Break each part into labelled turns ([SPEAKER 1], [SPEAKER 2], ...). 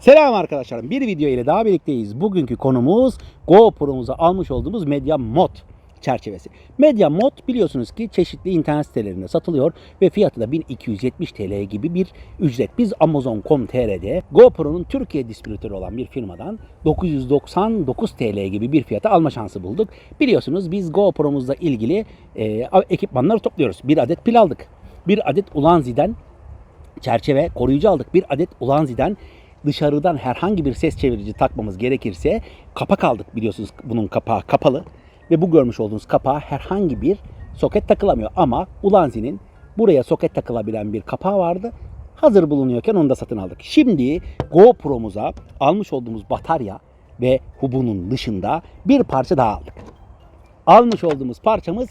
[SPEAKER 1] Selam arkadaşlar. Bir video ile daha birlikteyiz. Bugünkü konumuz GoPro'muza almış olduğumuz Media Mod çerçevesi. Media Mod biliyorsunuz ki çeşitli internet sitelerinde satılıyor ve fiyatı da 1270 TL gibi bir ücret. Biz Amazon.com.tr'de GoPro'nun Türkiye distribütörü olan bir firmadan 999 TL gibi bir fiyata alma şansı bulduk. Biliyorsunuz biz GoPro'muzla ilgili e, ekipmanları topluyoruz. Bir adet pil aldık. Bir adet Ulanzi'den çerçeve koruyucu aldık. Bir adet Ulanzi'den dışarıdan herhangi bir ses çevirici takmamız gerekirse kapak aldık biliyorsunuz bunun kapağı kapalı ve bu görmüş olduğunuz kapağa herhangi bir soket takılamıyor ama Ulanzi'nin buraya soket takılabilen bir kapağı vardı. Hazır bulunuyorken onu da satın aldık. Şimdi GoPro'muza almış olduğumuz batarya ve hubunun dışında bir parça daha aldık. Almış olduğumuz parçamız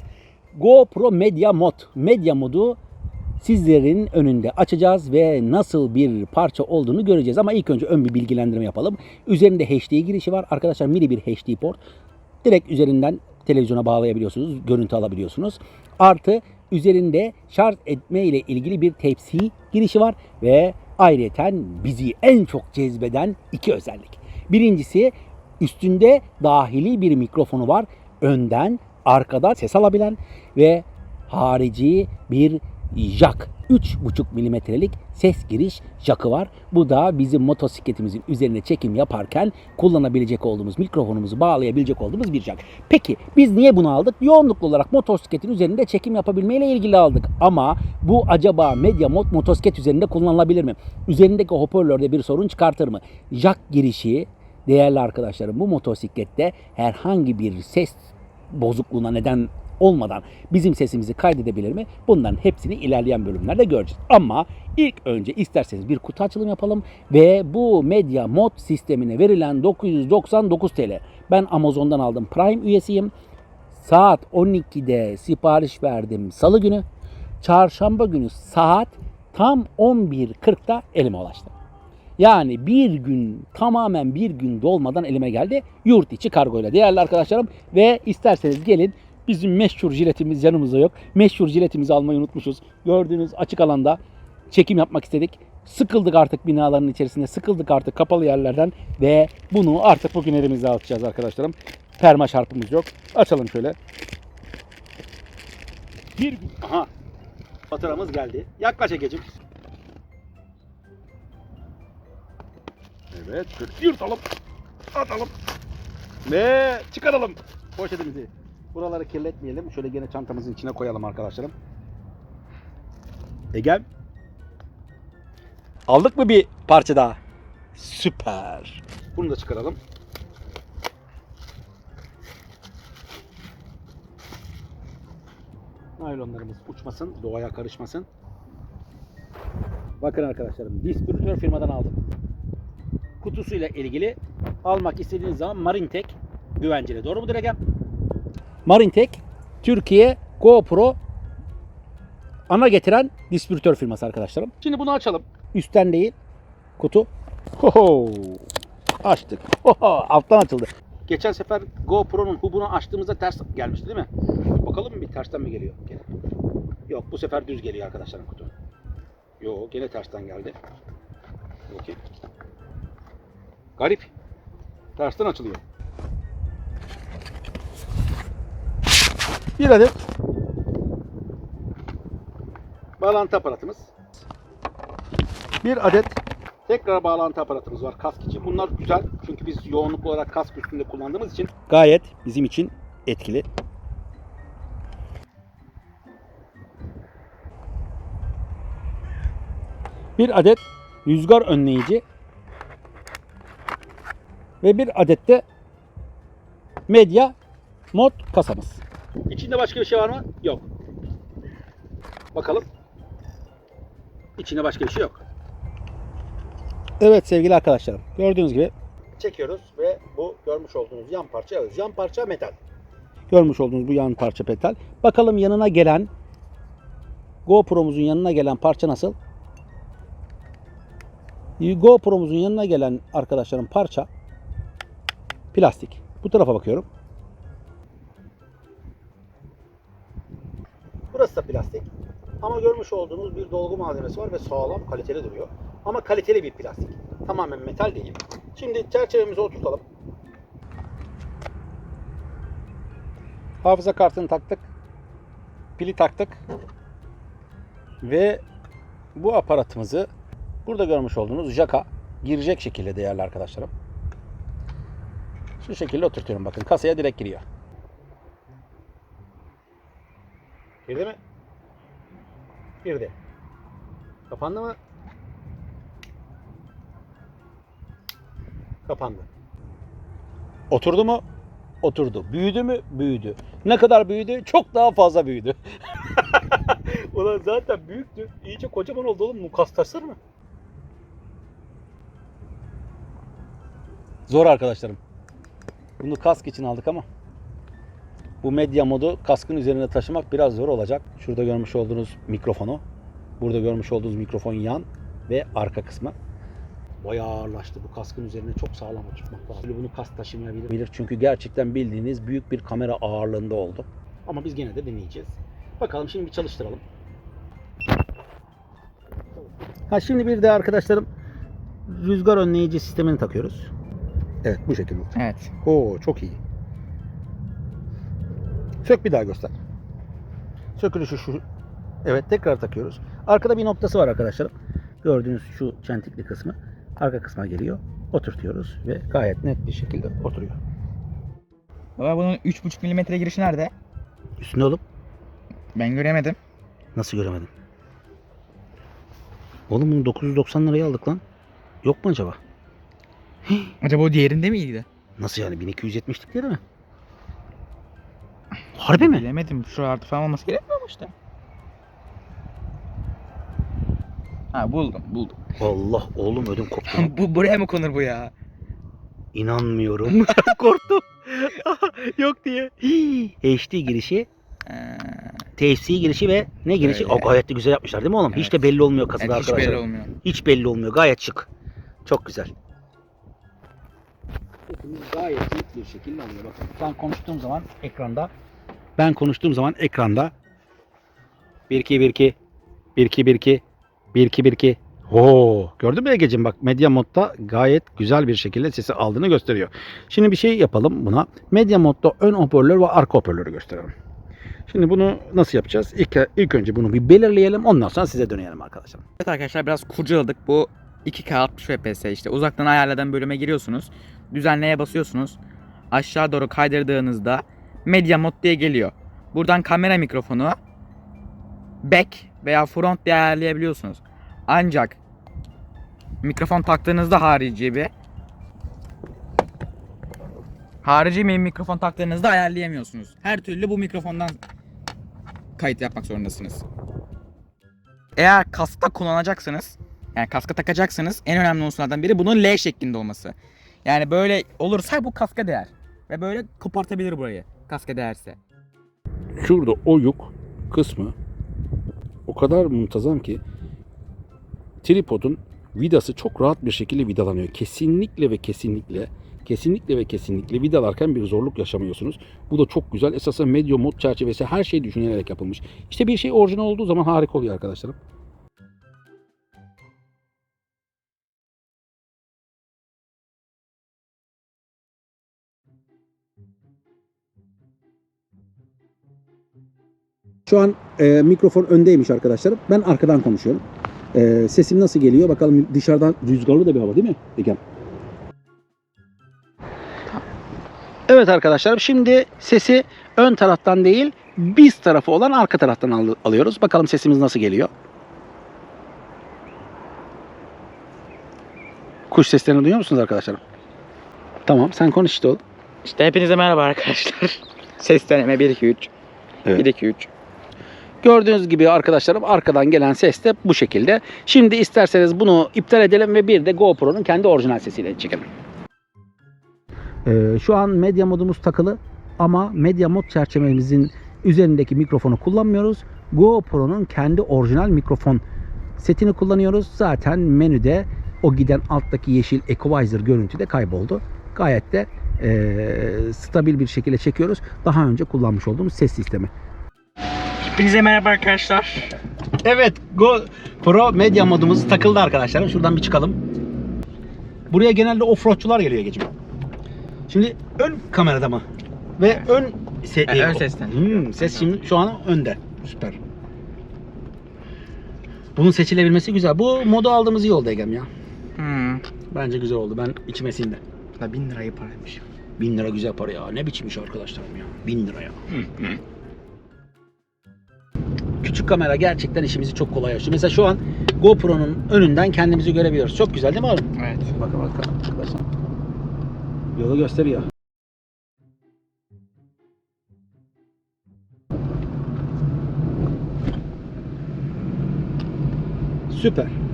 [SPEAKER 1] GoPro Media Mod. Media modu sizlerin önünde açacağız ve nasıl bir parça olduğunu göreceğiz. Ama ilk önce ön bir bilgilendirme yapalım. Üzerinde HD girişi var. Arkadaşlar mini bir HD port. Direkt üzerinden televizyona bağlayabiliyorsunuz. Görüntü alabiliyorsunuz. Artı üzerinde şarj etme ile ilgili bir Type-C girişi var ve ayrıyeten bizi en çok cezbeden iki özellik. Birincisi üstünde dahili bir mikrofonu var. Önden, arkada ses alabilen ve harici bir jack. 3,5 milimetrelik ses giriş jackı var. Bu da bizim motosikletimizin üzerine çekim yaparken kullanabilecek olduğumuz mikrofonumuzu bağlayabilecek olduğumuz bir jack. Peki biz niye bunu aldık? Yoğunluklu olarak motosikletin üzerinde çekim yapabilmeyle ilgili aldık. Ama bu acaba Media Mod motosiklet üzerinde kullanılabilir mi? Üzerindeki hoparlörde bir sorun çıkartır mı? Jack girişi değerli arkadaşlarım bu motosiklette herhangi bir ses bozukluğuna neden olmadan bizim sesimizi kaydedebilir mi? Bunların hepsini ilerleyen bölümlerde göreceğiz. Ama ilk önce isterseniz bir kutu açılımı yapalım ve bu Media Mod sistemine verilen 999 TL. Ben Amazon'dan aldım. Prime üyesiyim. Saat 12'de sipariş verdim salı günü. Çarşamba günü saat tam 11.40'da elime ulaştı. Yani bir gün tamamen bir gün dolmadan elime geldi yurt içi kargoyla değerli arkadaşlarım ve isterseniz gelin bizim meşhur jiletimiz yanımızda yok. Meşhur jiletimizi almayı unutmuşuz. Gördüğünüz açık alanda çekim yapmak istedik. Sıkıldık artık binaların içerisinde, sıkıldık artık kapalı yerlerden ve bunu artık bugün elimize atacağız arkadaşlarım. Terma şarpımız yok. Açalım şöyle. Bir. Aha. Faturamız geldi. Yaklaş Ege'cim. Evet. Yırtalım. Atalım. Ve çıkaralım poşetimizi. Buraları kirletmeyelim. Şöyle gene çantamızın içine koyalım arkadaşlarım. Ege. Aldık mı bir parça daha? Süper. Bunu da çıkaralım. Naylonlarımız uçmasın, doğaya karışmasın. Bakın arkadaşlarım, distribütör firmadan aldım. Kutusuyla ilgili almak istediğiniz zaman Marintek güvenceli. Doğru mudur Egem? Marintek Türkiye GoPro ana getiren distribütör firması arkadaşlarım. Şimdi bunu açalım. Üstten değil kutu. Hoho. Açtık. Hoho. Alttan açıldı. Geçen sefer GoPro'nun hubunu açtığımızda ters gelmişti değil mi? Bakalım bir tersten mi geliyor? Gene. Yok bu sefer düz geliyor arkadaşlarım kutu. Yok gene tersten geldi. Bakayım. Garip. Tersten açılıyor. Bir adet bağlantı aparatımız. Bir adet tekrar bağlantı aparatımız var kask için. Bunlar güzel çünkü biz yoğunluklu olarak kask üstünde kullandığımız için gayet bizim için etkili. Bir adet rüzgar önleyici ve bir adet de medya mod kasamız. İçinde başka bir şey var mı? Yok. Bakalım. İçinde başka bir şey yok. Evet sevgili arkadaşlarım. Gördüğünüz gibi çekiyoruz ve bu görmüş olduğunuz yan parça alıyoruz. Yan parça metal. Görmüş olduğunuz bu yan parça metal. Bakalım yanına gelen GoPro'muzun yanına gelen parça nasıl? GoPro'muzun yanına gelen arkadaşlarım parça plastik. Bu tarafa bakıyorum. Da plastik. Ama görmüş olduğunuz bir dolgu malzemesi var ve sağlam, kaliteli duruyor. Ama kaliteli bir plastik. Tamamen metal değil. Şimdi çerçevemizi oturtalım. Hafıza kartını taktık. Pili taktık. Ve bu aparatımızı burada görmüş olduğunuz jaka girecek şekilde değerli arkadaşlarım. Şu şekilde oturtuyorum bakın. Kasaya direkt giriyor. Girdi mi? Girdi. Kapandı mı? Kapandı. Oturdu mu? Oturdu. Büyüdü mü? Büyüdü. Ne kadar büyüdü? Çok daha fazla büyüdü. Ulan zaten büyüktü. İyice kocaman oldu oğlum. Mukas taşır mı? Zor arkadaşlarım. Bunu kask için aldık ama bu medya modu kaskın üzerine taşımak biraz zor olacak. Şurada görmüş olduğunuz mikrofonu, burada görmüş olduğunuz mikrofon yan ve arka kısmı. Bayağı ağırlaştı. Bu kaskın üzerine çok sağlam oturtmak lazım. Bunu kask taşımayabilir. Bilir çünkü gerçekten bildiğiniz büyük bir kamera ağırlığında oldu. Ama biz gene de deneyeceğiz. Bakalım şimdi bir çalıştıralım. Ha şimdi bir de arkadaşlarım rüzgar önleyici sistemini takıyoruz. Evet bu şekilde.
[SPEAKER 2] Evet.
[SPEAKER 1] Oo çok iyi. Sök bir daha göster. Sökülüşü şu. Evet tekrar takıyoruz. Arkada bir noktası var arkadaşlar. Gördüğünüz şu çentikli kısmı. Arka kısma geliyor. Oturtuyoruz ve gayet net bir şekilde oturuyor.
[SPEAKER 2] Baba bunun 3.5 milimetre girişi nerede?
[SPEAKER 1] Üstünde olup
[SPEAKER 2] Ben göremedim.
[SPEAKER 1] nasıl göremedim? Oğlum bunu 990 liraya aldık lan. Yok mu acaba?
[SPEAKER 2] Acaba o diğerinde miydi?
[SPEAKER 1] Nasıl yani 1270'lik değil mi? Harbi mi?
[SPEAKER 2] Bilemedim. Şuralarda falan olması gerekmiyor mu işte? Ha buldum buldum.
[SPEAKER 1] Allah oğlum ödüm koptu.
[SPEAKER 2] bu buraya mı konur bu ya?
[SPEAKER 1] İnanmıyorum. Korktum. Yok diye. HD girişi, TFC girişi ve ne girişi?
[SPEAKER 2] Öyle.
[SPEAKER 1] O gayet de güzel yapmışlar değil mi oğlum? Hiç de
[SPEAKER 2] Evet.
[SPEAKER 1] belli olmuyor kasada
[SPEAKER 2] evet, hiç
[SPEAKER 1] arkadaşlar.
[SPEAKER 2] belli olmuyor.
[SPEAKER 1] Hiç belli olmuyor. Gayet şık. Çok güzel. Gayet net bir şekilde alıyor. Bakın ben konuştuğum zaman ekranda ben konuştuğum zaman ekranda 1 2 1 2 1 2 1 2 1 2 1 2 Oo, gördün mü Ege'cim bak Media Mod'da gayet güzel bir şekilde sesi aldığını gösteriyor. Şimdi bir şey yapalım buna. Media Mod'da ön hoparlör ve arka hoparlörü gösterelim. Şimdi bunu nasıl yapacağız? İlk, ilk önce bunu bir belirleyelim ondan sonra size dönelim arkadaşlar.
[SPEAKER 2] Evet arkadaşlar biraz kurcaladık. Bu 2K 60 FPS işte uzaktan ayarladan bölüme giriyorsunuz. Düzenleye basıyorsunuz. Aşağı doğru kaydırdığınızda Media Mod diye geliyor. Buradan kamera mikrofonu back veya front diye ayarlayabiliyorsunuz. Ancak mikrofon taktığınızda harici bir harici bir mikrofon taktığınızda ayarlayamıyorsunuz. Her türlü bu mikrofondan kayıt yapmak zorundasınız. Eğer kaskta kullanacaksınız, yani kaska takacaksınız en önemli unsurlardan biri bunun L şeklinde olması. Yani böyle olursa bu kaska değer. Ve böyle kopartabilir burayı kaska değerse.
[SPEAKER 1] Şurada oyuk kısmı o kadar muntazam ki tripodun vidası çok rahat bir şekilde vidalanıyor. Kesinlikle ve kesinlikle kesinlikle ve kesinlikle vidalarken bir zorluk yaşamıyorsunuz. Bu da çok güzel. Esasen medya mod çerçevesi her şey düşünülerek yapılmış. İşte bir şey orijinal olduğu zaman harika oluyor arkadaşlarım. Şu an e, mikrofon öndeymiş arkadaşlarım. Ben arkadan konuşuyorum. E, sesim nasıl geliyor? Bakalım dışarıdan rüzgarlı da bir hava değil mi Egem? Evet arkadaşlarım şimdi sesi ön taraftan değil biz tarafı olan arka taraftan al- alıyoruz. Bakalım sesimiz nasıl geliyor. Kuş seslerini duyuyor musunuz arkadaşlarım? Tamam sen konuş işte oğlum.
[SPEAKER 2] İşte hepinize merhaba arkadaşlar. Ses deneme 1 2 3.
[SPEAKER 1] Evet.
[SPEAKER 2] 1 2 3.
[SPEAKER 1] Gördüğünüz gibi arkadaşlarım arkadan gelen ses de bu şekilde. Şimdi isterseniz bunu iptal edelim ve bir de GoPro'nun kendi orijinal sesiyle çekelim. Ee, şu an medya modumuz takılı ama medya mod çerçevemizin üzerindeki mikrofonu kullanmıyoruz. GoPro'nun kendi orijinal mikrofon setini kullanıyoruz. Zaten menüde o giden alttaki yeşil equalizer görüntü de kayboldu. Gayet de ee, stabil bir şekilde çekiyoruz. Daha önce kullanmış olduğumuz ses sistemi.
[SPEAKER 2] Hepinize merhaba arkadaşlar.
[SPEAKER 1] Evet, Go Pro Media modumuz takıldı arkadaşlar. Şuradan bir çıkalım. Buraya genelde offroadçular geliyor Egeciğim. Şimdi ön kamerada mı? Ve ön se-
[SPEAKER 2] E, ön sesten.
[SPEAKER 1] Hmm, ses şimdi şu an önde. Süper. Bunun seçilebilmesi güzel. Bu modu aldığımız iyi oldu Egem ya.
[SPEAKER 2] Hmm.
[SPEAKER 1] Bence güzel oldu. Ben içime sindi.
[SPEAKER 2] Da 1000 lirayı paraymış.
[SPEAKER 1] Bin lira güzel para ya. Ne biçim iş arkadaşlarım ya. Bin lira ya. Küçük kamera gerçekten işimizi çok kolaylaştırıyor. Mesela şu an GoPro'nun önünden kendimizi görebiliyoruz. Çok güzel değil mi oğlum?
[SPEAKER 2] Evet.
[SPEAKER 1] Bakın bakın arkadaşlar. Yolu gösteriyor. Süper.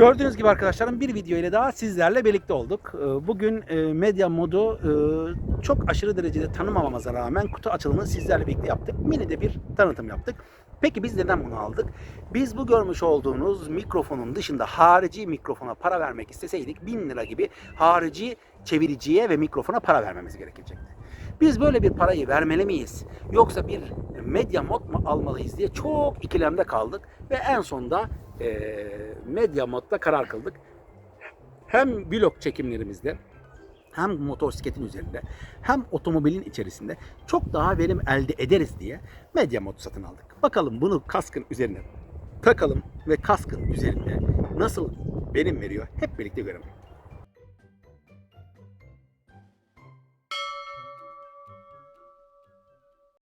[SPEAKER 1] Gördüğünüz gibi arkadaşlarım bir video ile daha sizlerle birlikte olduk. Ee, Bugün e, medya modu e, çok aşırı derecede tanımamamıza rağmen kutu açılımını sizlerle birlikte yaptık. Mini de bir tanıtım yaptık. Peki biz neden bunu aldık? Biz bu görmüş olduğunuz mikrofonun dışında harici mikrofona para vermek isteseydik 1000 lira gibi harici çeviriciye ve mikrofona para vermemiz gerekecekti. Biz böyle bir parayı vermeli miyiz? Yoksa bir medya mod mu almalıyız diye çok ikilemde kaldık ve en sonunda eee medya modda karar kıldık. Hem vlog çekimlerimizde hem motosikletin üzerinde hem otomobilin içerisinde çok daha verim elde ederiz diye medya mod satın aldık. Bakalım bunu kaskın üzerine takalım ve kaskın üzerinde nasıl verim veriyor hep birlikte görelim.